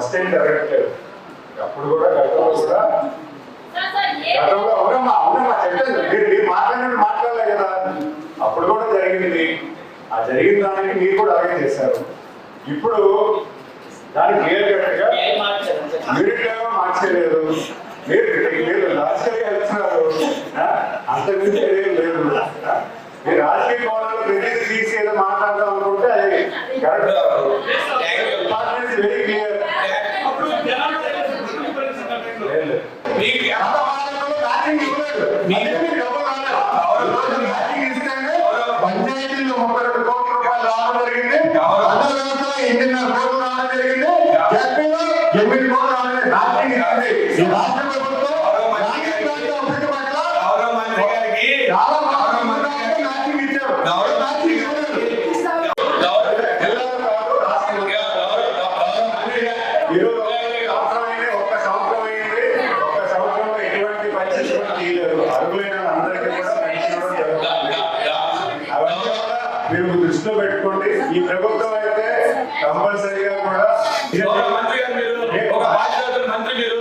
First time జరగట్లేదు అప్పుడు కూడా గతంలో కూడా గతంలో అవునమ్మా అవునమ్మా చెప్పండి మీరు మీరు మాట్లాడినట్టు మాట్లాడలే కదా. అప్పుడు కూడా జరిగింది. ఆ జరిగిన దానికి మీరు కూడా అలాగే చేశారు. ఇప్పుడు దానికి వేరేటట్టుగా మీరుగా మార్చలేదు. మీరు మీరు రాజకీయ వెళ్తున్నారు అంతకుమించి ఏం లేదు. మీరు రాజకీయ కోణంలో ప్రతిదీ తీసి ఏదో మాట్లాడదాం అనుకుంటే కరెక్ట్. లేదు మీకు ఎంత మాత్రమే బ్యాటింగ్ ఇవ్వలేదు. మీకు డబ్బులు పంచాయతీలో ముప్పై రెండు కోట్ల రూపాయలు మీరు దృష్టిలో పెట్టుకోండి. ఈ ప్రభుత్వం అయితే కంపల్సరీగా కూడా మంత్రి గారు మీరు ఒక మంత్రి మీరు.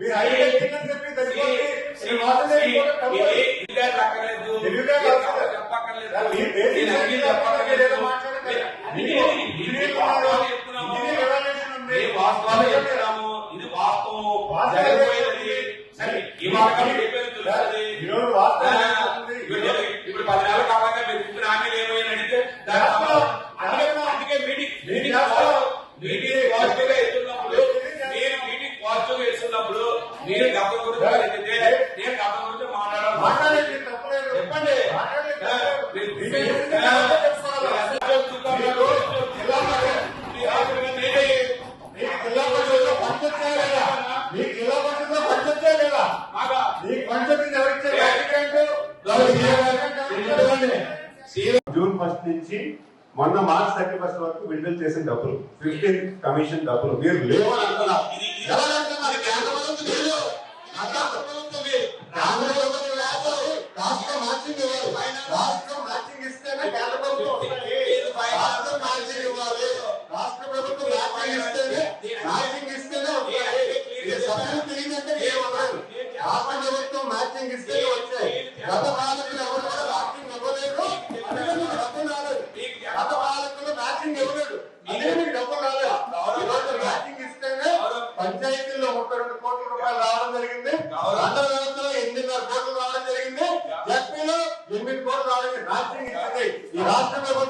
మీరు ఐదు చెప్పి తెలియదు వాస్తవాలు చెప్తున్నాము. ఇది వాస్తవం. జరిగిపోయినది ఈ మార్గం చెప్పారు జూన్ ఫస్ట్ నుంచి మొన్న మార్చ్ థర్టీ ఫస్ట్ వరకు విడుదల చేసిన డబ్బులు ఫిఫ్టీన్ కమిషన్ డబ్బులు మీరు లేవని పంచాయతీల్లో ముప్పై రెండు కోట్ల రూపాయలు రావడం జరిగింది. అన్న వ్యవస్థలో ఎనిమిదిన్నర కోట్లు రావడం జరిగింది. ఎస్పీలో ఎనిమిది కోట్లు రావడం రాష్ట్రం ఈ రాష్ట్రంలో